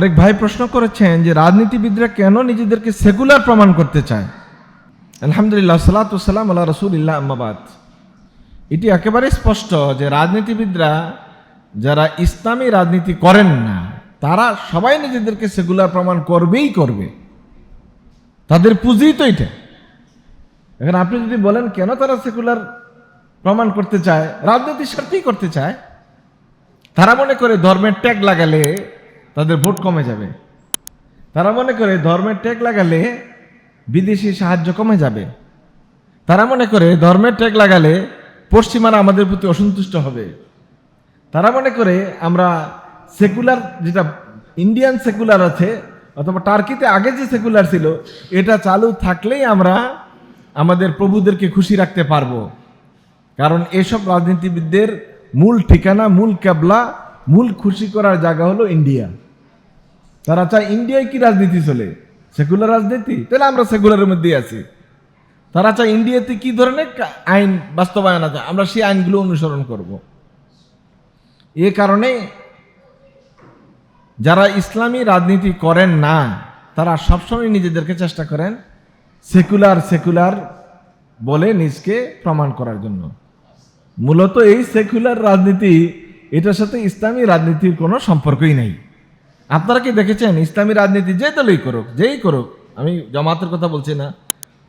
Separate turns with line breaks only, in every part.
আরেক ভাই প্রশ্ন করেছেন যে রাজনীতিবিদরা কেন নিজেদেরকে সেকুলার প্রমাণ করতে চায়? আলহামদুলিল্লাহ সালাতাম আল্লাহ রসুলিল্লাহ আম্মাবাদ এটি একেবারে স্পষ্ট যে রাজনীতিবিদরা যারা ইসলামী রাজনীতি করেন না, তারা সবাই নিজেদেরকে সেকুলার প্রমাণ করবেই করবে। তাদের পুঁজি তো এটা। এখন আপনি যদি বলেন, কেন তারা সেকুলার প্রমাণ করতে চায়? রাজনীতির স্বার্থেই করতে চায়। তারা মনে করে ধর্মের ট্যাগ লাগালে তাদের ভোট কমে যাবে। তারা মনে করে ধর্মের ট্যাগ লাগালে বিদেশি সাহায্য কমে যাবে। তারা মনে করে ধর্মের ট্যাগ লাগালে পশ্চিমারা আমাদের প্রতি অসন্তুষ্ট হবে। তারা মনে করে আমরা সেকুলার যেটা ইন্ডিয়ান সেকুলার আছে অথবা টার্কিতে আগে যে সেকুলার ছিল, এটা চালু থাকলেই আমরা আমাদের প্রভুদেরকে খুশি রাখতে পারব। কারণ এসব রাজনীতিবিদদের মূল ঠিকানা, মূল ক্যাবলা, মূল খুশি করার জায়গা হলো ইন্ডিয়া। তারা চায় ইন্ডিয়ায় কি রাজনীতি চলে? সেকুলার রাজনীতি? তাহলে আমরা সেকুলারের মধ্যেই আছি। তারা চায় ইন্ডিয়াতে কি ধরনের আইন বাস্তবায়ন আছে? আমরা সেই আইনগুলো অনুসরণ করব। এ কারণে যারা ইসলামী রাজনীতি করেন না, তারা সবসময় নিজেদেরকে চেষ্টা করেন সেকুলার সেকুলার বলে নিজকে প্রমাণ করার জন্য। মূলত এই সেকুলার রাজনীতি, এটার সাথে ইসলামী রাজনীতির কোনো সম্পর্কই নেই। আপনারা কি দেখেছেন? ইসলামী রাজনীতি যে দলই করুক, যেই করুক, আমি জামাতের কথা বলছি না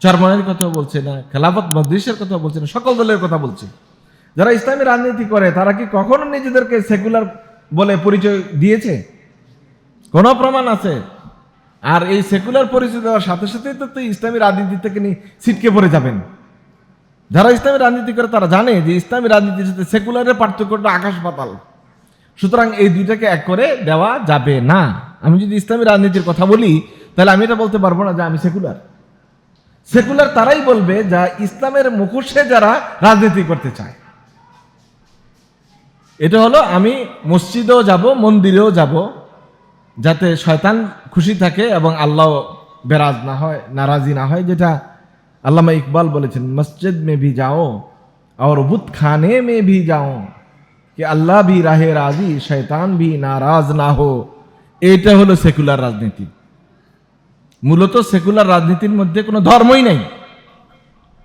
চরমনের কথা বলছি না, খেলাফত মজলিসের কথা বলছি না, সকল দলের কথা বলছি। যারা ইসলামী রাজনীতি করে, তারা কি কখনো নিজেদেরকে সেকুলার বলে পরিচয় দিয়েছে? কোনো প্রমাণ আছে? আর এই সেকুলার পরিচয় দেওয়ার সাথে সাথেই তো তুই ইসলামী রাজনীতি থেকে ছিটকে পড়ে যাবেন। যারা ইসলামী রাজনীতি করে, তারা জানে যে ইসলামী রাজনীতির সাথে সেকুলারের পার্থক্যটা আকাশ পাতাল। সুতরাং এই দুইটাকে এক করে দেওয়া যাবে না। আমি যদি ইসলামী রাজনীতির কথা বলি, তাহলে আমি এটা বলতে পারব না যে আমি সেকুলার সেকুলার তারাই বলবে যা ইসলামের মুখোশে যারা রাজনীতি করতে চায়। এটা হলো আমি মসজিদেও যাব, মন্দিরেও যাব, যাতে শয়তান খুশি থাকে এবং আল্লাহ বেরাজ না হয়, নারাজি না হয়, যেটা আল্লামা ইকবাল বলেছেন, মসজিদ মে ভি যাও, আর বুত খানে মে ভি যাও। कि আল্লাহ ভি রাহে রাজি শয়তান ভি নারাজ না হো এটা হলো সেকুলার রাজনীতি। মূলত সেকুলার রাজনীতির মধ্যে কোনো ধর্মই নাই।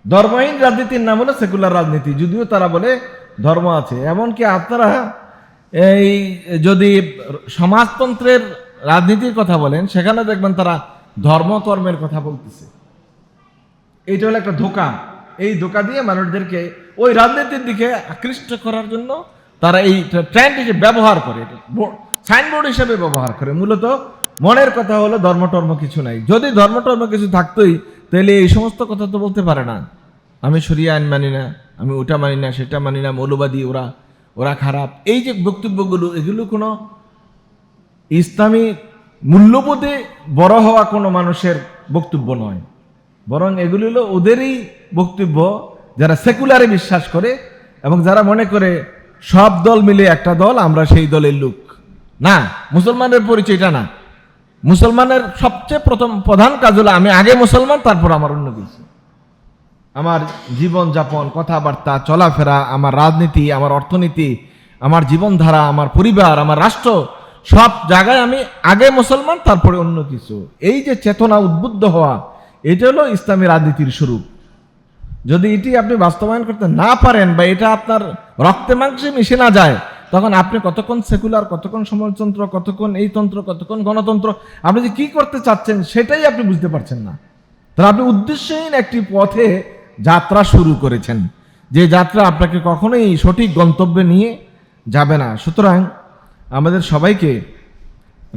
ধর্মহীন রাজনীতির নাম হলো সেকুলার রাজনীতি, যদিও তারা বলে ধর্ম আছে। এমনকি আপনারা এই যদি সমাজতন্ত্রের রাজনীতির কথা বলেন সেখানে দেখবেন তারা ধর্মকর্মের কথা বলতেছে। এইটা হলো একটা ধোকা। এই ধোকা দিয়ে মানুষদেরকে ওই রাজনীতির দিকে আকৃষ্ট করার জন্য তারা এই ট্রেন্ড হিসেবে ব্যবহার করে সাইনবোর্ড হিসেবে ব্যবহার করে, মূলত মনের কথা হলো ধর্মটর্ম কিছু নাই। যদি ধর্মটর্ম কিছু থাকতোই, তাহলে এই সমস্ত কথা তো বলতে পারে না। আমি সরিয়ে আইন মানি না, আমি ওটা মানি না, সেটা মানি না, মৌলবাদী ওরা ওরা খারাপ। এই যে বক্তব্যগুলো, এগুলো কোনো ইসলামী মূল্যবোধে বড় হওয়া কোনো মানুষের বক্তব্য নয়। বরং এগুলি হলো ওদেরই বক্তব্য যারা সেকুলারে বিশ্বাস করে এবং যারা মনে করে সব দল মিলে একটা দল, আমরা সেই দলের লোক। না মুসলমানের পরিচয়টা না। মুসলমানের সবচেয়ে প্রথম, প্রধান কাজ হলো আমি আগে মুসলমান, তারপর আমার অন্য কিছু। আমার জীবন যাপন, কথাবার্তা, চলাফেরা, আমার রাজনীতি, আমার অর্থনীতি, আমার জীবনধারা, আমার পরিবার, আমার রাষ্ট্র, সব জায়গায় আমি আগে মুসলমান, তারপরে অন্য কিছু। এই যে চেতনা উদ্বুদ্ধ হওয়া, এটা হলো ইসলামী রাজনীতির স্বরূপ। যদি এটি আপনি বাস্তবায়ন করতে না পারেন বা এটা আপনার রক্তে মাংসে মিশে না যায়, তখন আপনি কতক্ষণ সেকুলার, কতক্ষণ সমাজতন্ত্র, কতক্ষণ এই তন্ত্র, কতক্ষণ গণতন্ত্র, আপনি যে কী করতে চাচ্ছেন সেটাই আপনি বুঝতে পারছেন না। তাহলে আপনি উদ্দেশ্যহীন একটি পথে যাত্রা শুরু করেছেন। যে যাত্রা আপনাকে কখনোই সঠিক গন্তব্যে নিয়ে যাবে না। সুতরাং আমাদের সবাইকে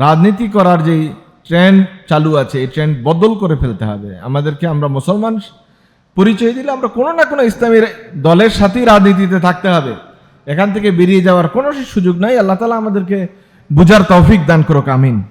রাজনীতি করার যেই ট্রেন্ড চালু আছে, এই ট্রেন্ড বদল করে ফেলতে হবে। আমাদেরকে আমরা মুসলমান পরিচয় দিলে আমরা কোনো না কোনো ইসলামের দলের সাথেই রাজনীতিতে থাকতে হবে। এখান থেকে বেরিয়ে যাওয়ার কোনো সুযোগ নাই। আল্লাহ তালা আমাদেরকে বুঝার তৌফিক দান করুক, আমিন।